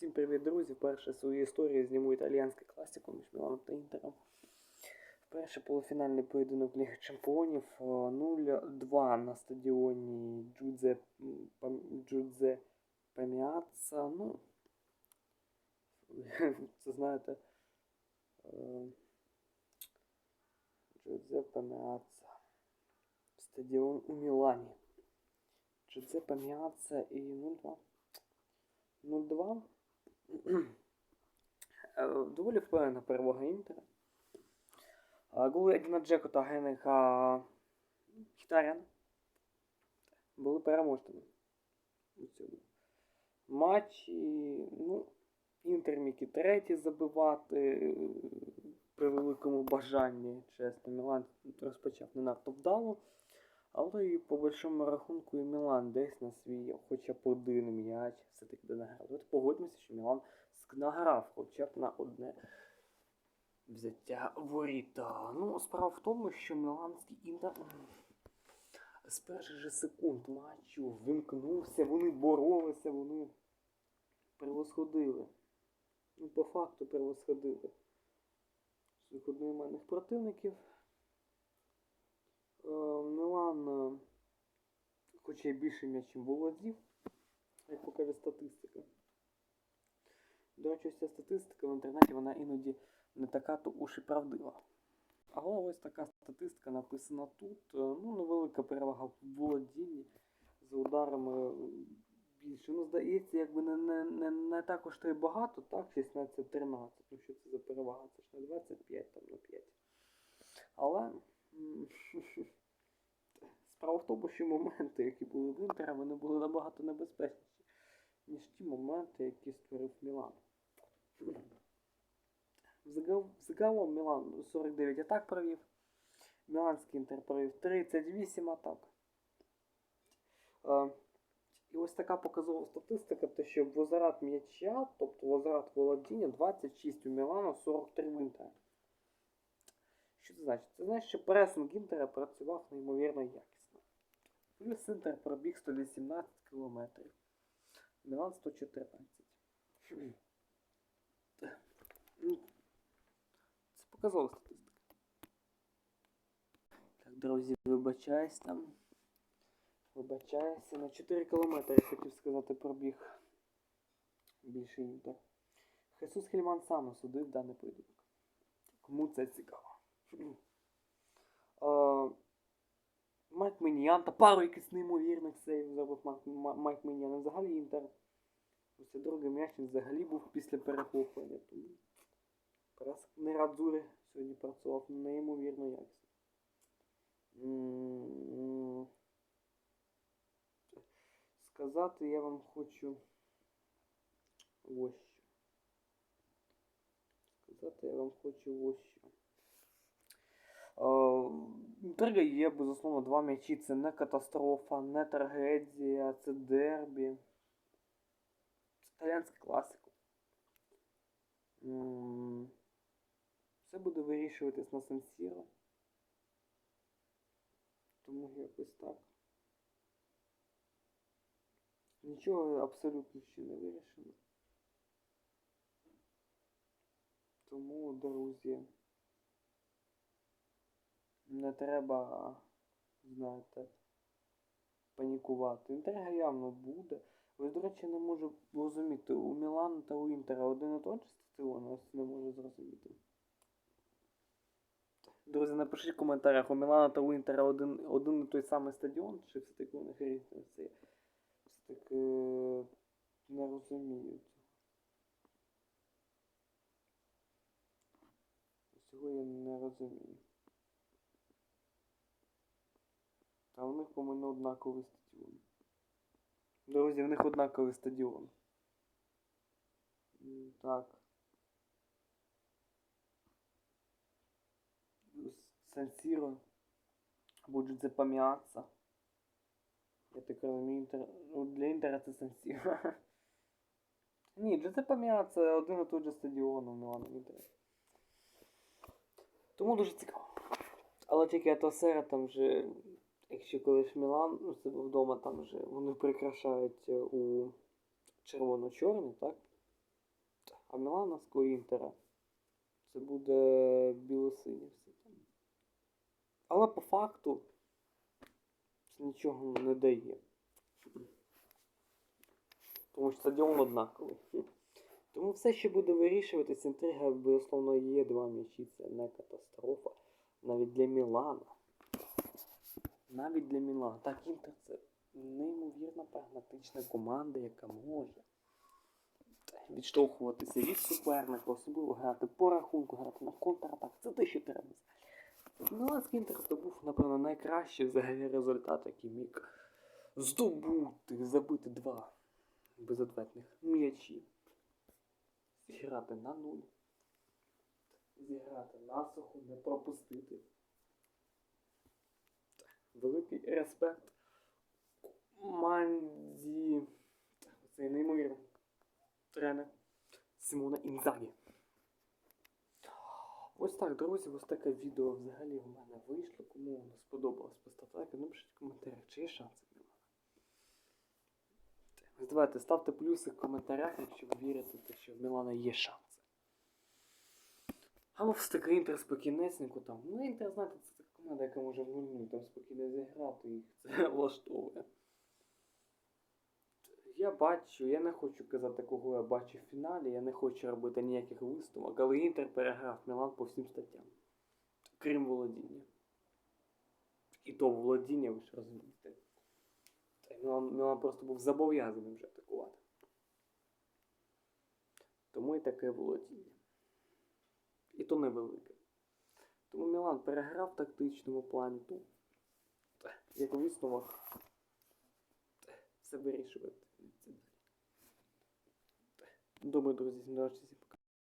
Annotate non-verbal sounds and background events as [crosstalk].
Всім привіт, друзі! Вперше в своїй історії зніму італіянський класику між Міланом та Інтером. Вперше полуфінальний поєдинок Ліги Чемпіонів е, 0-2 на стадіоні Джудзе, Джудзе Пеміаца. Ну, [laughs] це знаєте. е, Джузеппе Меаца. Стадіон у Мілані. Джузеппе Меаца і 0-2. 0-2. Е, Доволі впевнена перемога Інтера. Голи Едіна Джеко та Генриха Хітаряна були переможцями у цьому матчі. Ну, Інтер міг і третій забивати е, при великому бажанні, чесно. Мілан розпочав не надто вдало. Але і по большому рахунку і Мілан десь на свій хоча б один м'яч все-таки донаграв. От погодьмося, що Мілан награв хоча б на одне взяття воріта. Ну, справа в тому, що Міланський інтер з перших же секунд матчу вимкнувся, вони боролися, вони превосходили. Ну, по факту превосходили своїх одноіменних противників. Е, Мілан, е, хоча й більше м'ячем володів, як покаже статистика. До речі, ця статистика в інтернеті вона іноді не така то уж і правдива. Але ось така статистика написана тут. Е, Ну, невелика перевага в володінні за ударами більше. Ну, здається, якби не, не, не, не також то й багато, так, 16-13. Ну що це за перевага? Це ж не 25 там на 5. Але [laughs] справа в тому, що моменти, які були в Інтера, вони були набагато небезпечніші, ніж ті моменти, які створив Мілан. Загалом Мілан 49 атак провів. Міланський інтер провів 38 атак. Е, І ось така показова статистика, те, що возврат м'яча, тобто возврат володіння 26 у Мілану, 43 в Інтера. Це значить? Це значить, що пресинг Інтера працював неймовірно якісно. Плюс Інтер пробіг 118 км. Мілан 114. Ну, Це показова статистика. Так, друзі, вибачаюсь там. Вибачаюся. На 4 кілометри я хотів сказати пробіг. Більше інтер. Хесус Хельман сам осудив даний поєдинок. Кому це цікаво. Майк Мініян та пару якихось неймовірних сейвів зробив Майк. І Взагалі інтер. Цей другий м'яч він взагалі був після перехоплення. Тому Якраз Нерадзури сьогодні працював неймовірно якісно. Сказати я вам хочу ось що. Сказати я вам хочу ось що. Е, Інтрига є, безусловно, два м'ячі. Це не катастрофа, не трагедія, це дербі. Це італіянська класика. Все буде вирішуватись на Сенсіро. Тому якось так. Нічого абсолютно ще не вирішено. Тому, друзі, не треба, знаєте, панікувати. Інтрига явно буде. Ось, до речі, не можу зрозуміти, у Мілана та у Інтера один і той же стадіон, не можу зрозуміти. Друзі, напишіть в коментарях, у Мілана та у Інтера один, один і той самий стадіон, чи все-таки у них різні це все-таки не розумію. Цього я не розумію. Та у них, по-моєму, однаковий стадіон. Друзі, в них однаковий стадіон. Так. Сан-Сіро. Або Я так розумію, інтер... ну, для Інтера це Сан-Сіро. [laughs] Ні, Джузеппе Міаца один і той же стадіон у Мілану Інтера. Тому дуже цікаво. Але тільки атмосфера там вже, якщо колись Мілан у себе вдома, там вже вони прикрашають е, у червоно-чорний, так? А Мілана з Інтера. Це буде білосинє все там. Але по факту це нічого не дає. Тому що стадіон однаковий. [laughs] Тому все ще буде вирішуватись. Інтрига, безусловно, є два м'ячі. Це не катастрофа. Навіть для Мілана. Навіть для Мілана. Так, Інтер це неймовірно прагматична команда, яка може відштовхуватися від суперника, особливо грати по рахунку, грати на контратак. Це те, що треба. Міланський Інтер здобув, напевно, найкращий взагалі результат, який міг здобути, забити два безответних м'ячі. Зіграти на нуль. Зіграти насухо, не пропустити. Великий респект команді. Це неймовірно. Тренер Симона Інзагі. Ось так, друзі, ось таке відео взагалі в мене вийшло. Кому воно сподобалось, поставте лайк, напишіть в коментарях, чи є шанси Мілана. Ось давайте ставте плюси в коментарях, якщо ви вірите, те, що в Мілана є шанси. А ну все таки інтер спокійнесенько там. Ну інтер, знаєте, це команда, яка може в 0-0 там спокійно зіграти, їх [laughs] це влаштовує. Я бачу, я не хочу казати, кого я бачу в фіналі, я не хочу робити ніяких висновок, але Інтер переграв Мілан по всім статтям. Крім володіння. І то володіння, ви ж розумієте. Та Мілан, Мілан просто був зобов'язаний вже атакувати. Тому і таке володіння. І то невелике. Тому Мілан переграв в тактичному плані, то як висновок. Все вирішувати. Добре, друзі, всім до зустрічі.